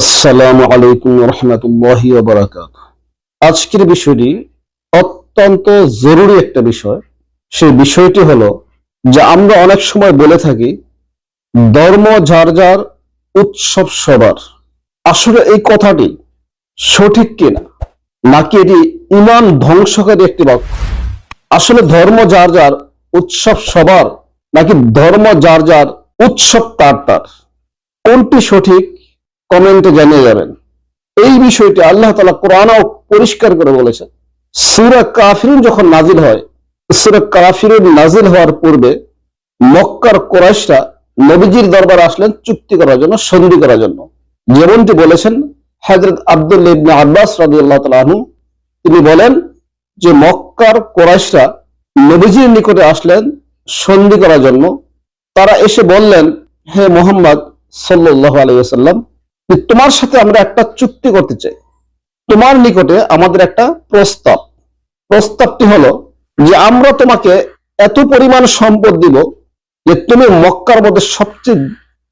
আসসালামু আলাইকুম রহমতুল্লাহ বারাকাত আজকের বিষয়টি অত্যন্ত জরুরি একটা বিষয়। সেই বিষয়টি হলো যে আমরা অনেক সময় বলে থাকি, ধর্ম যার যার উৎসব সবার। আসলে এই কথাটি সঠিক কিনা? নাকি এটি ইমান ধ্বংসকারী একটি বাক্য? আসলে ধর্ম যার যার উৎসব সবার, নাকি ধর্ম যার যার উৎসব তার তার? কোনটি সঠিক? কমেন্টে জানিয়ে যাবেন। এই বিষয়টি আল্লাহ তালা কোরআনও পরিষ্কার করে বলেছেন। সুরা কাফিরুন যখন নাজিল হয়, সুরা কাফিরুন নাজিল হওয়ার পূর্বে মক্কার কোরাইশরা নবীজির দরবার আসলেন চুক্তি করার জন্য, সন্ধি করার জন্য। যেমনটি বলেছেন হজরত আব্দুল্লাহ ইবনে আব্বাস রাদিয়াল্লাহু তাআলা আনহু, তিনি বলেন যে মক্কার কোরাইশরা নবীজির নিকটে আসলেন সন্ধি করার জন্য। তারা এসে বললেন, হে মোহাম্মদ সাল্লাল্লাহু আলাইহি ওয়াসাল্লাম যে তোমার সাথে আমরা একটা চুক্তি করতে চাই। তোমার নিকটে আমাদের একটা প্রস্তাব। প্রস্তাবটি হলো যে আমরা তোমাকে এত পরিমাণ সম্পদ দিব যে তুমি মক্কার মধ্যে সবচেয়ে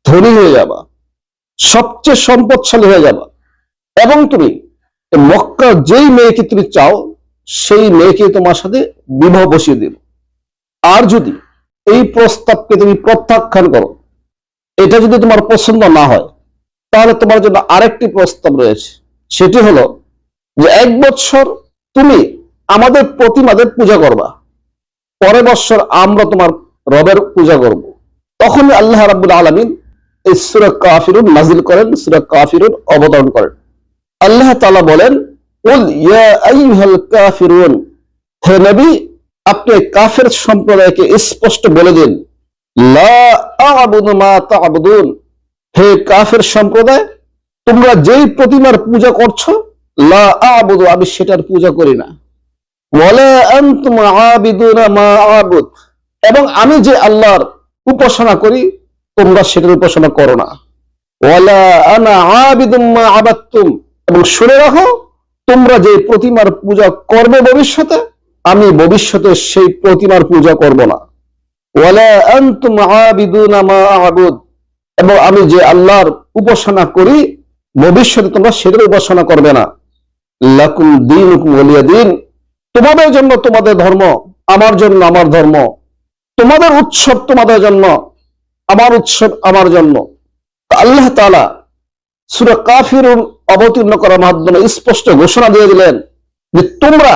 ধনী হয়ে যাবা, সবচেয়ে সম্পদশালী হয়ে যাবা। এবং তুমি মক্কার যেই মেয়েকে তুমি চাও, সেই মেয়েকে তোমার সাথে বিবাহ বসিয়ে দিব। আর যদি এই প্রস্তাবকে তুমি প্রত্যাখ্যান করো, এটা যদি তোমার পছন্দ না হয় তাহলে তোমার জন্য আরেকটি প্রস্তাব রয়েছে। সেটি হলো যে এক বছর তুমি আমাদের প্রতিমাদের পূজা করবা, পরের বছর আমরা তোমার রবের পূজা করব। তখনই আল্লাহ রাব্বুল আলামিন এই সূরা কাফিরুন নাজিল করেন, সূরা কাফিরুন অবতরণ করেন। আল্লাহ তালা বলেন কাফিরুন, হে নবী, আপনি কাফের সম্প্রদায়কে স্পষ্ট বলে দিন, লা আ'বুদু মা তা'বুদুন হে কাফের সম্প্রদায়, তোমরা যেই প্রতিমার পূজা করছ, লা আ'বুদু, আমি সেটার পূজা করি না। এবং আমি যে আল্লাহর উপাসনা করি, তোমরা সেটার উপাসনা করো না। এবং শুনে রাখো, তোমরা যে প্রতিমার পূজা করবে ভবিষ্যতে, আমি ভবিষ্যতে সেই প্রতিমার পূজা করব না। ওয়ালা আনতুম আবিদুনা মা আ'বুদ। এবং আমি যে আল্লাহর উপাসনা করি, ভবিষ্যতে তোমরা সেটার উপাসনা করবে না। লাকুম দিনুকুম বলিয়া দিন। তোমাদের জন্য তোমাদের ধর্ম আমার জন্য আমার ধর্ম। তোমাদের উৎসব তোমাদের জন্য আমার উৎসব আমার জন্য। আল্লাহ তালা সূরা কাফিরুন অবতীর্ণ করার মাধ্যমে স্পষ্ট ঘোষণা দিয়ে দিলেন যে তোমরা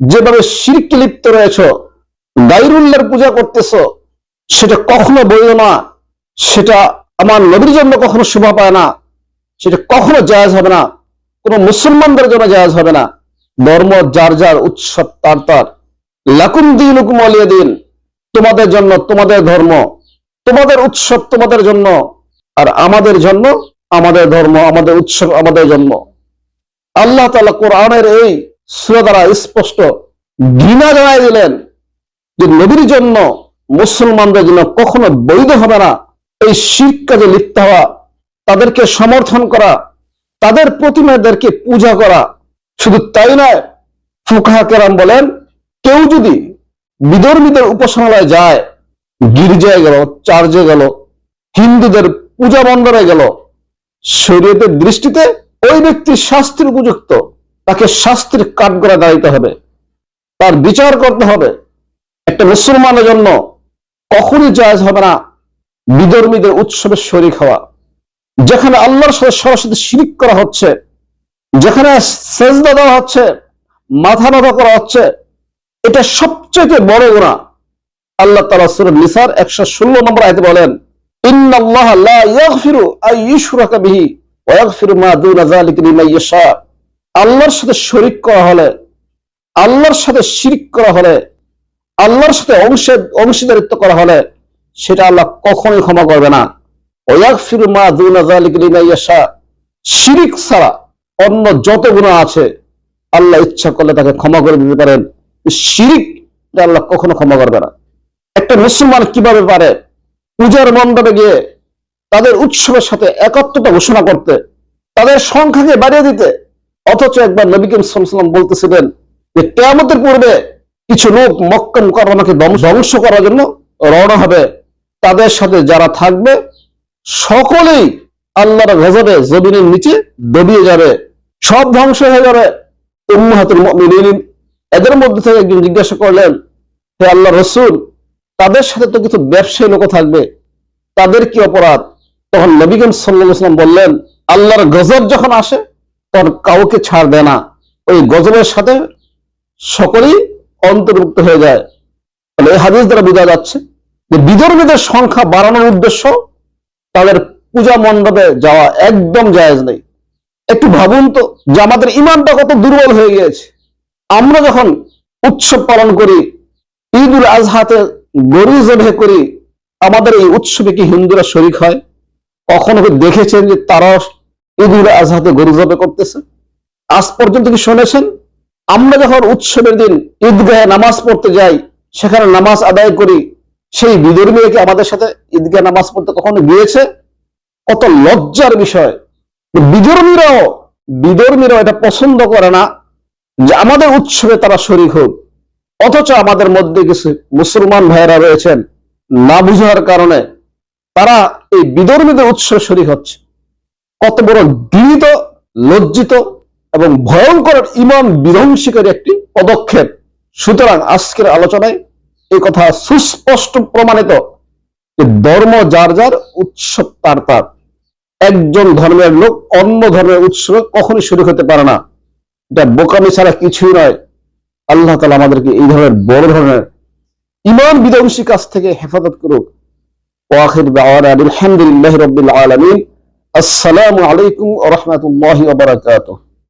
যেভাবে শিরকে লিপ্ত রয়েছো গাইরুল্লাহর পূজা করতেছো, সেটা কখনো বৈধ না। সেটা আমার নবীর জন্য কখনো শোভা পায় না, সেটা কখনো জায়াজ হবে না, কোনো মুসলমানদের জন্য জায়াজ হবে না। ধর্ম যার যার, উৎসব তার তার। লাকুম দিন হুকুম আলিয়া দিন, তোমাদের জন্য তোমাদের ধর্ম, তোমাদের উৎসব তোমাদের জন্য, আর আমাদের জন্য আমাদের ধর্ম, আমাদের উৎসব আমাদের জন্য। আল্লাহ তালা কোরআনের এই দ্বারা স্পষ্ট ঘৃণা জানাই দিলেন যে নবীর জন্য মুসলমানদের জন্য কখনো বৈধ হবে না এই শিখ কাজে লিপ্ত হওয়া, তাদেরকে সমর্থন করা, তাদের প্রতিমাদেরকে পূজা করা, শুধু তাই নয়, ফুকাহা কেরাম বলেন, কেউ যদি বিধর্মীদের উপাসনালয়ে যায়, গির্জায় গেল, চার্চে গেল, হিন্দুদের পূজা মন্দিরে গেল, শরীয়তের দৃষ্টিতে ওই ব্যক্তি শাস্তির উপযুক্ত, তাকে শাস্তির কাঠগড়া দাঁড়াইতে হবে, তার বিচার করতে হবে। একটা মুসলমানের জন্য কখনই জায়জ হবে না। বিধর্মীদের উৎসবে শরিক হওয়া, যেখানে আল্লাহর সাথে সরাসরি শিরিক করা হচ্ছে, যেখানে সেজদা দেওয়া হচ্ছে, মাথা নত করা হচ্ছে, এটা সবচেয়ে বড় গুণা আল্লাহ তাআলা সূরা নিসার 116 নম্বর আয়াতে বলেন আল্লাহর সাথে শরিক করা হলে, আল্লাহর সাথে শিরিক করা হলে, আল্লাহর সাথে অংশ অংশীদারিত্ব করা হলে সেটা আল্লাহ কখনোই ক্ষমা করবে না। মা শিরিক ছাড়া অন্য যত গুণা আছে, আল্লাহ ইচ্ছা করলে তাকে ক্ষমা করে দিতে পারেন। শিরিক আল্লাহ কখনো ক্ষমা করবে না। একটা মুসলমান কীভাবে পারে? পূজার মণ্ডপে গিয়ে তাদের উৎসবের সাথে একত্রতা ঘোষণা করতে, তাদের সংখ্যাকে বাড়িয়ে দিতে। অথচ একবার নবী করিম সাল্লাম বলতেছিলেন যে, কেয়ামতের পূর্বে কিছু লোক মক্কা মুকাররমাকে ধ্বংস ধ্বংস করার জন্য রওনা হবে। তাদের সাথে যারা থাকবে, সকলেই আল্লাহর গজবে জমিনের নিচে দবিয়ে যাবে। সব ধ্বংস হয়ে যাবে। উম্মাহাতুল মুমিনিন। এদের মধ্যে থেকে একজন জিজ্ঞাসা করলেন, হে আল্লাহ রসুল, তাদের সাথে তো কিছু ব্যবসায়ী লোক থাকবে। তাদের কি অপরাধ? তখন নবীগঞ্জ সাল্লাম বললেন, আল্লাহর গজব যখন আসে, তখন কাউকে ছাড় দেয় না। ওই গজবের সাথে সকলেই অন্তর্ভুক্ত হয়ে যায়। তাহলে এই হাদিস দ্বারা বোঝা যাচ্ছে যে বিধর্মীদের সংখ্যা বাড়ানোর উদ্দেশ্য, তাদের পূজা মণ্ডপে যাওয়া একদম জায়েজ নেই। একটু ভাবুন তো যে আমাদের ইমানটা কত দুর্বল হয়ে গিয়েছে। আমরা যখন উৎসব পালন করি ঈদ উল আজহাতে গরু জবে করি, আমাদের এই উৎসবে কি হিন্দুরা শরিক হয়? কখনো কি দেখেছেন যে তারা ঈদ উল আজহাতে গরু জবে করতেছে? আজ পর্যন্ত কি শুনেছেন? আমরা যখন উৎসবের দিন ঈদগাহে নামাজ পড়তে যাই, সেখানে নামাজ আদায় করি সেই বিধর্মীরা কি আমাদের সাথে ঈদগাহে নামাজ পড়তে কখনো গিয়েছে? কত লজ্জার বিষয়। বিধর্মীরাও বিধর্মীরাও এটা পছন্দ করে না যে আমাদের উৎসবে তারা শরিক হোক। অথচ আমাদের মধ্যে কিছু মুসলমান ভাইয়েরা রয়েছেন, না বুঝার কারণে তারা এই বিধর্মীদের উৎসবে শরিক হচ্ছে। কত বড় গৃহীত লজ্জিত এবং ভয়ঙ্কর ইমাম বিধ্বংসীকারী একটি পদক্ষেপ। সুতরাং আজকের আলোচনায় এই কথা সুস্পষ্ট প্রমাণিত যে ধর্ম যার যার, উৎসব তার তার। একজন ধর্মের লোক অন্য ধর্মের উৎসবে কখনই শুরু হতে পারে না। এটা বোকামি ছাড়া কিছুই নয়। আল্লাহ তালা আমাদেরকে এই ধরনের বড় ধরনের ইমান বিধ্বংসী কাজ থেকে হেফাজত করুক। ওয়াখির আলহামদুলিল্লাহ রবিল আলমিন। আসসালামু আলাইকুম রাহমাতুল্লাহি বারাকাতুহু।